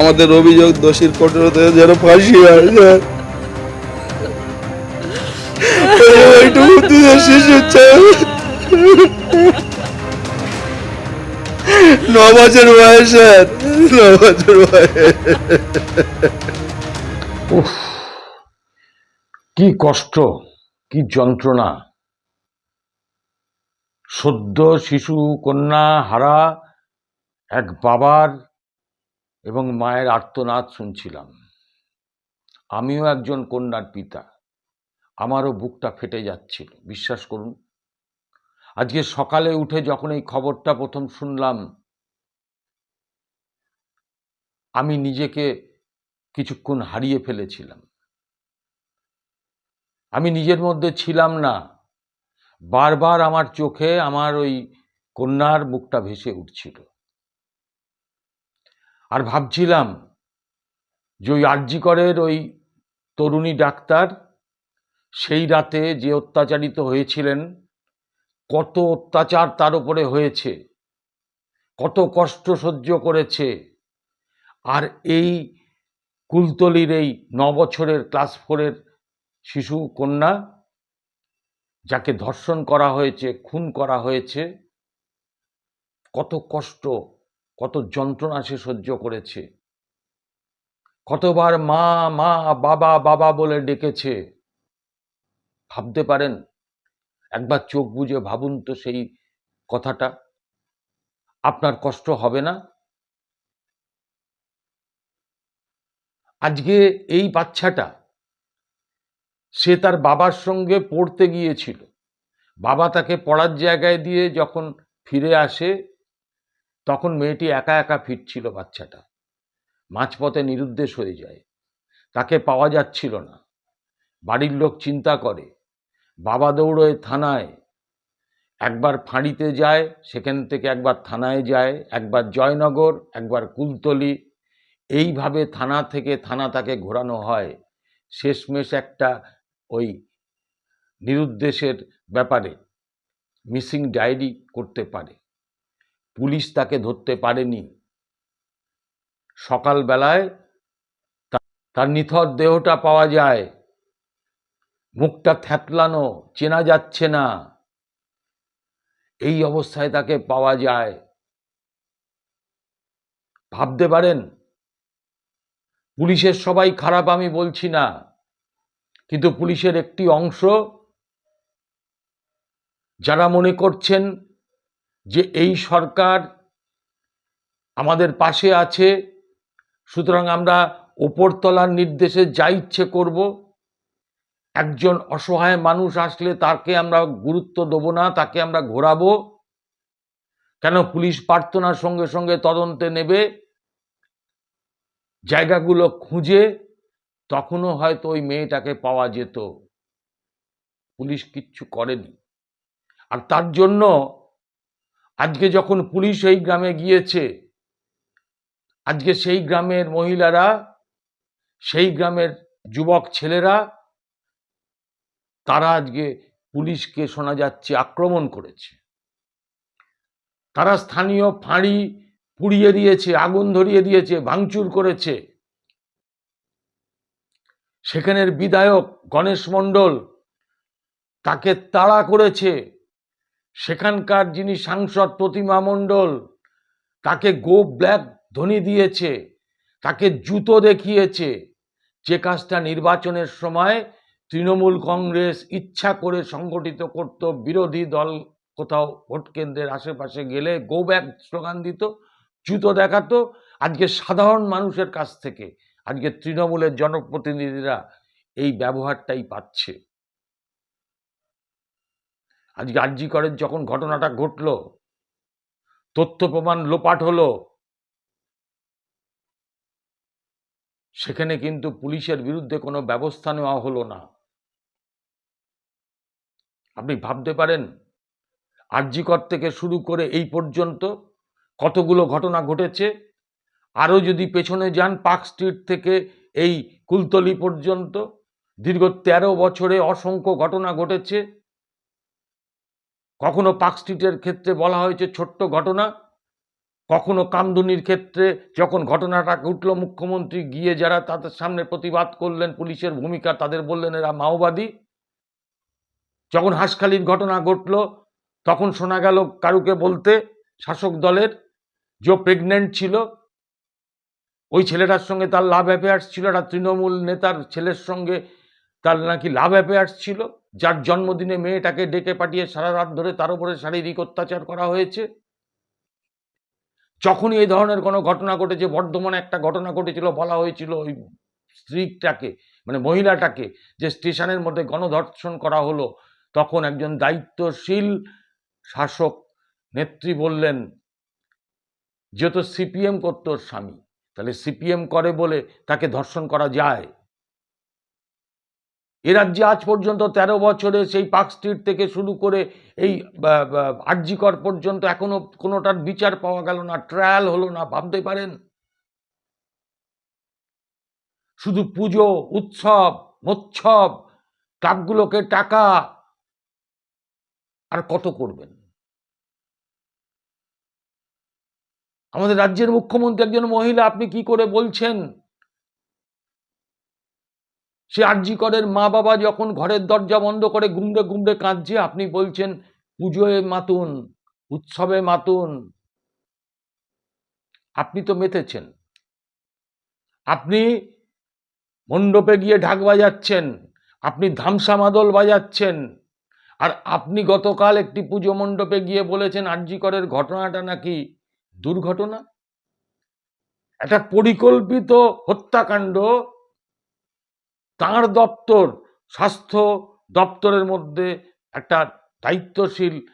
আমাদের অভিযোগ দোষীর কঠোরতা যেন ফাঁসি হয়, ন? বছর ন বছর কি কষ্ট, কি যন্ত্রণা। সদ্য শিশু, কন্যা, হারা, এক বাবার এবং মায়ের আর্তনাদ শুনছিলাম। আমিও একজন কন্যার পিতা। আমারও বুকটা ফেটে যাচ্ছিল, বিশ্বাস করুন। আজকে সকালে উঠে যখন এই খবরটা প্রথম শুনলাম, আমি নিজেকে কিছুক্ষণ হারিয়ে ফেলেছিলাম। আমি নিজের মধ্যে ছিলাম না, বারবার আমার চোখে আমার ওই কন্যার মুখটা ভেসে উঠছিল। আর ভাবছিলাম যে ওই আরজিকরের ওই তরুণী ডাক্তার সেই রাতে যে অত্যাচারিত হয়েছিলেন, কত অত্যাচার তার উপরে হয়েছে, কত কষ্ট সহ্য করেছে। আর এই কুলতলির এই ন বছরের ক্লাস ফোরের শিশু কন্যা, যাকে ধর্ষণ করা হয়েছে, খুন করা হয়েছে, কত কষ্ট। কত যন্ত্রণা সে সহ্য করেছে। কতবার মা মা, বাবা বাবা বলে ডেকেছে। ভাবতে পারেন, একবার চোখ বুজে ভাবুন তো সেই কথাটা। আপনার কষ্ট হবে না? আজকে এই বাচ্চাটা, সে তার বাবার সঙ্গে পড়তে গিয়েছিল। বাবা তাকে পড়ার জায়গায় দিয়ে যখন ফিরে আসে তখন মেয়েটি একা একা ফিরছিল বাচ্চাটা। মাঝপথে নিরুদ্দেশ হয়ে যায়। তাকে পাওয়া যাচ্ছিল না। বাড়ির লোক চিন্তা করে, বাবা দৌড়োয় থানায়। একবার ফাঁড়িতে যায়, সেখান থেকে একবার থানায় যায়, একবার জয়নগর, একবার কুলতলি। এইভাবে থানা থেকে থানা তাকে ঘোরানো হয়। শেষমেশ একটা ওই নিরুদ্দেশের ব্যাপারে মিসিং ডায়েরি করতে পারে। পুলিশ তাকে ধরতে পারেনি। সকালবেলায় তার নিথর দেহটা পাওয়া যায়। মুখটা থ্যাতলানো চেনা যাচ্ছে না। এই অবস্থায় তাকে পাওয়া যায়। ভাবতে পারেন? পুলিশের সবাই খারাপ আমি বলছি না, কিন্তু পুলিশের একটি অংশ যারা মনে করছেন যে এই সরকার আমাদের পাশে আছে, সুতরাং আমরা ওপরতলার নির্দেশে যা ইচ্ছে করব। একজন অসহায় মানুষ আসলে তাকে আমরা গুরুত্ব দেবো না, তাকে আমরা ঘোরাবো। কেন পুলিশ প্রার্থনার সঙ্গে সঙ্গে তদন্তে নেবে, জায়গাগুলো খুঁজে তখনও হয়তো ওই মেয়েটাকে পাওয়া যেত। পুলিশ কিচ্ছু করেনি। আর তার জন্য আজকে যখন পুলিশ এই গ্রামে গিয়েছে, আজকে সেই গ্রামের মহিলারা, সেই গ্রামের যুবক ছেলেরা, তারা আজকে পুলিশকে শোনা যাচ্ছে, আক্রমণ করেছে। তারা স্থানীয় ফাঁড়ি পুড়িয়ে দিয়েছে, আগুন ধরিয়ে দিয়েছে, ভাঙচুর করেছে। সেখানের বিধায়ক গণেশ মণ্ডল তাকে তাড়া করেছে। সেখানকার যিনি সাংসদ প্রতিমা মণ্ডল, তাকে গো ব্ল্যাক ধ্বনি দিয়েছে, তাকে জুতো দেখিয়েছে। যে কাজটা নির্বাচনের সময় তৃণমূল কংগ্রেস ইচ্ছা করে সংগঠিত করত, বিরোধী দল কোথাও ভোট কেন্দ্রের আশেপাশে গেলে গো ব্যাক স্লোগান দিত, জুতো দেখাতো। আজকে সাধারণ মানুষের কাছ থেকে, আজকে তৃণমূলের জনপ্রতিনিধিরা এই ব্যবহারটাই পাচ্ছে। আজকে আরজি করের যখন ঘটনাটা ঘটল তথ্য প্রমাণ লোপাট হলো, সেখানে কিন্তু পুলিশের বিরুদ্ধে কোনো ব্যবস্থা নেওয়া হলো না। আপনি ভাবতে পারেন, আরজিকর থেকে শুরু করে এই পর্যন্ত কতগুলো ঘটনা ঘটেছে? আরও যদি পেছনে যান পার্ক স্ট্রিট থেকে এই কুলতলি পর্যন্ত, দীর্ঘ তেরো বছরে অসংখ্য ঘটনা ঘটেছে। কখনো পার্ক স্ট্রিটের ক্ষেত্রে বলা হয়েছে ছোট্ট ঘটনা, কখনো কামদুনির ক্ষেত্রে যখন ঘটনাটা ঘটল মুখ্যমন্ত্রী গিয়ে যারা তাদের সামনে প্রতিবাদ করলেন, পুলিশের ভূমিকা তাদের বললেন এরা মাওবাদী। যখন হাঁসখালির ঘটনা ঘটল, তখন শোনা গেল কারুকে বলতে শাসক দলের যে প্রেগনেন্ট ছিল, ওই ছেলেটার সঙ্গে তার লাভ অ্যাফেয়ার্স ছিল একটা তৃণমূল নেতার ছেলের সঙ্গে তার নাকি লাভ অ্যাফেয়ার্স ছিল। যার জন্মদিনে মেয়েটাকে ডেকে পাঠিয়ে সারা রাত ধরে তার উপরে শারীরিক অত্যাচার করা হয়েছে। যখনই এই ধরনের কোনো ঘটনা ঘটেছে, বর্ধমানে একটা ঘটনা ঘটেছিল, বলা হয়েছিল ওই স্ত্রীটাকে মানে মহিলাটাকে, যে স্টেশনের মধ্যে গণধর্ষণ করা হলো, তখন একজন দায়িত্বশীল শাসক নেত্রী বললেন, যেহেতু সিপিএম করতো স্বামী, তাহলে সিপিএম করে বলে তাকে ধর্ষণ করা যায়। এ রাজ্যে আজ পর্যন্ত তেরো বছরে সেই পার্ক স্ট্রিট থেকে শুরু করে এই আরজিকর পর্যন্ত এখনও কোনোটার বিচার পাওয়া গেল না, ট্রায়াল হলো না, ভাবতে পারেন? শুধু পুজো, উৎসব, মোৎসব, ক্লাবগুলোকে টাকা, আর কত করবেন? আমাদের রাজ্যের মুখ্যমন্ত্রী একজন মহিলা, আপনি কি করে বলছেন? সে আরজি করের মা বাবা যখন ঘরের দরজা বন্ধ করে গুমড়ে গুমড়ে কাঁদছে, আপনি বলছেন, পুজোয় মাতুন, উৎসবে মাতুন। আপনি তো মেতেছেন। আপনি মণ্ডপে গিয়ে ঢাক বাজাচ্ছেন, আপনি ধামসা মাদল বাজাচ্ছেন, আর আপনি গতকাল একটি পুজো মণ্ডপে গিয়ে বলেছেন আরজি করের ঘটনাটা নাকি দুর্ঘটনা? একটা পরিকল্পিত হত্যাকাণ্ড তার দপ্তর, স্বাস্থ্য দপ্তরের মধ্যে একটা দায়িত্বশীল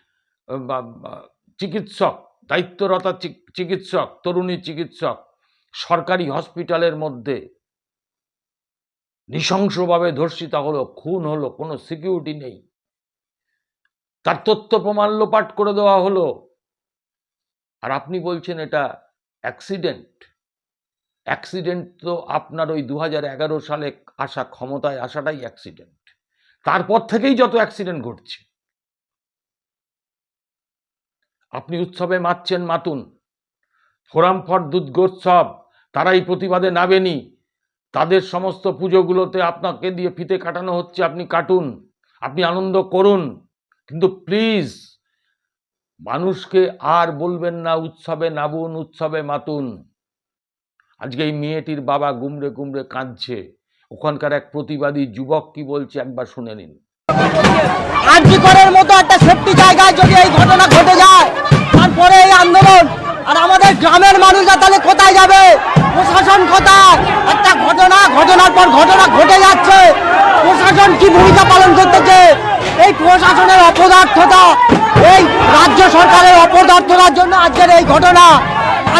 চিকিৎসক, দায়িত্বরতা চিক- চিকিৎসক, তরুণী চিকিৎসক সরকারি হসপিটালের মধ্যে নৃশংসভাবে ধর্ষিতা হলো, খুন হলো, কোনো সিকিউরিটি নেই। তার তথ্য প্রমাণ লোপাট করে দেওয়া হলো। আর আপনি বলছেন এটা অ্যাক্সিডেন্ট। অ্যাক্সিডেন্ট তো আপনার ওই দু সালে আসা, ক্ষমতায় আসাটাই অ্যাক্সিডেন্ট তারপর থেকেই যত অ্যাক্সিডেন্ট ঘটছে। আপনি উৎসবে মাতছেন মাতুন। ফোরাম ফর দুর্গোৎসব তারাই প্রতিবাদে নাবেনি। তাদের সমস্ত পুজোগুলোতে আপনাকে দিয়ে ফিতে কাটানো হচ্ছে, আপনি কাটুন, আপনি আনন্দ করুন। কিন্তু প্লিজ মানুষকে আর বলবেন না, উৎসবে নাবুন, উৎসবে মাতুন। আজকে এই মেয়েটির বাবা গুমড়ে গুমড়ে কাঁদছে। ওখানকার এক প্রতিবাদী যুবক কি বলছে একবার শুনে নিন। আরজিকরের মতো একটা সেফটি জায়গায় যদি এই ঘটনা ঘটে যায়, তারপরে এই আন্দোলন, আর আমাদের গ্রামের মানুষরা তাহলে কোথায় যাবে? প্রশাসন কোথায়? একটা ঘটনা, ঘটনার পর ঘটনা ঘটে যাচ্ছে। প্রশাসন কি ভূমিকা পালন করতেছে? এই প্রশাসনের অপদার্থতা, এই রাজ্য সরকারের অপদার্থতার জন্য আজকের এই ঘটনা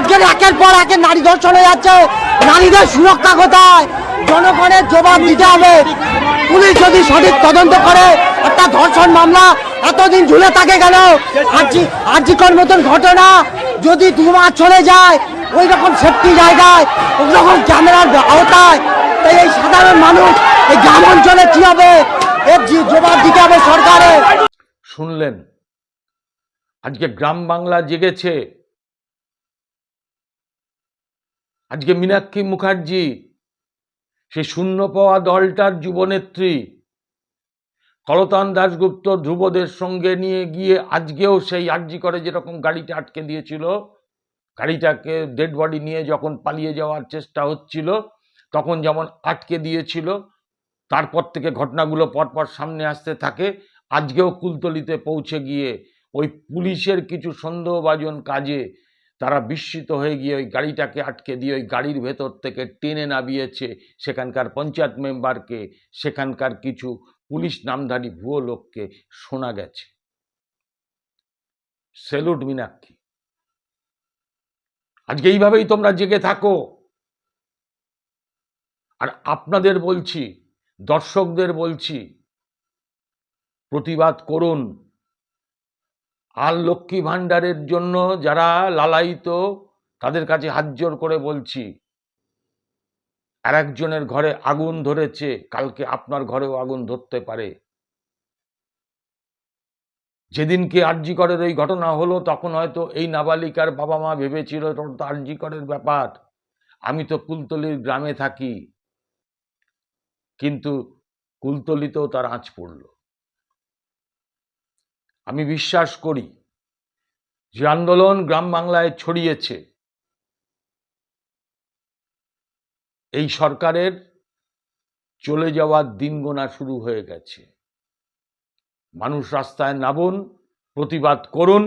আজকের একের পর একের নারী ধর্ষণ হয়ে যাচ্ছে। নারীদের সুরক্ষা কোথায়? জনগণের জবাব দিতে হবে। পুলিশ যদি সঠিক তদন্ত করে, একটা ধর্ষণ মামলা এতদিন ঝুলে থাকে কেন? আর্জি, আর্জিকর মতন ঘটনা যদি দু মাস চলে যায় ওই রকম সেফটি জায়গায় ওই রকম ক্যামেরার আওতায়, তাই এই সাধারণ মানুষ এই গ্রাম অঞ্চলে কি হবে? এর জবাব দিতে হবে সরকারের। শুনলেন, আজকে গ্রাম বাংলা জেগেছে। আজকে মীনাক্ষী মুখার্জি, সেই শূন্য পাওয়া দলটার যুবনেত্রী, কলতান দাশগুপ্ত ধ্রুবদের সঙ্গে নিয়ে গিয়ে আজকেও সেই আর্জি করে যেরকম গাড়িটা আটকে দিয়েছিল, গাড়িটাকে ডেড বডি নিয়ে যখন পালিয়ে যাওয়ার চেষ্টা হচ্ছিল, তখন যেমন আটকে দিয়েছিল, তারপর থেকে ঘটনাগুলো পরপর সামনে আসতে থাকে, আজকেও কুলতলিতে পৌঁছে গিয়ে ওই পুলিশের কিছু সন্দেহভাজন কাজে তারা বিস্মিত হয়ে গিয়ে ওই গাড়িটাকে আটকে দিয়ে ওই গাড়ির ভেতর থেকে টেনে নামিয়েছে সেখানকার পঞ্চায়েত মেম্বারকে। সেখানকার কিছু পুলিশ নামধারী ভুয়ো লোককে শোনা গেছে। সেলুট মীনাক্ষী। আজকে এইভাবেই তোমরা জেগে থাকো। আর আপনাদের বলছি, দর্শকদের বলছি, প্রতিবাদ করুন। আর লক্ষ্মী ভাণ্ডারের জন্য যারা লালায়িত, তাদের কাছে হাত জোর করে বলছি, আর একজনের ঘরে আগুন ধরেছে, কালকে আপনার ঘরেও আগুন ধরতে পারে। যেদিনকে আরজিকরের ওই ঘটনা হলো, তখন হয়তো এই নাবালিকার বাবা মা ভেবেছিল, এটা তো আরজিকরের ব্যাপার। আমি তো কুলতলির গ্রামে থাকি। কিন্তু কুলতলিতেও তার আঁচ পড়ল। আমি বিশ্বাস করি যে আন্দোলন গ্রাম বাংলায় ছড়িয়েছে। এই সরকারের চলে যাওয়ার দিন গোনা শুরু হয়ে গেছে। মানুষ রাস্তায় নামুন, প্রতিবাদ করুন,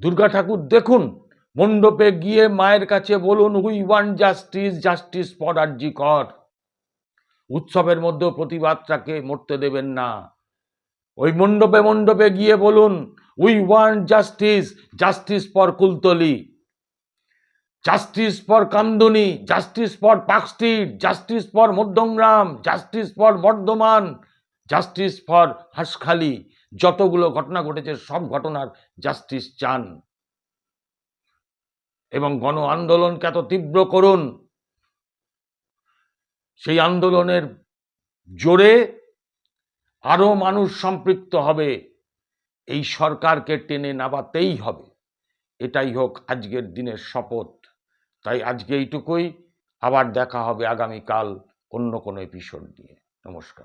দুর্গা ঠাকুর দেখুন, মণ্ডপে গিয়ে মায়ের কাছে বলুন we want justice justice for RG Kar উৎসবের মধ্যে প্রতিবাদটাকে মরতে দেবেন না। ওই মণ্ডপে মণ্ডপে গিয়ে বলুন we want justice justice for Kultali justice for Kamduni justice for Park Street justice for Madhyamgram justice for Bardhaman justice for Hanskhali যতগুলো ঘটনা ঘটেছে, সব ঘটনার জাস্টিস চান। এবং গণ আন্দোলনকে এত তীব্র করুন, সেই আন্দোলনের জোরে আরও মানুষ সম্পৃক্ত হবে। এই সরকারকে টেনে নামাতেই হবে। এটাই হোক আজকের দিনের শপথ। তাই আজকে এইটুকুই। আবার দেখা হবে আগামীকাল অন্য কোনো এপিসোড নিয়ে। নমস্কার।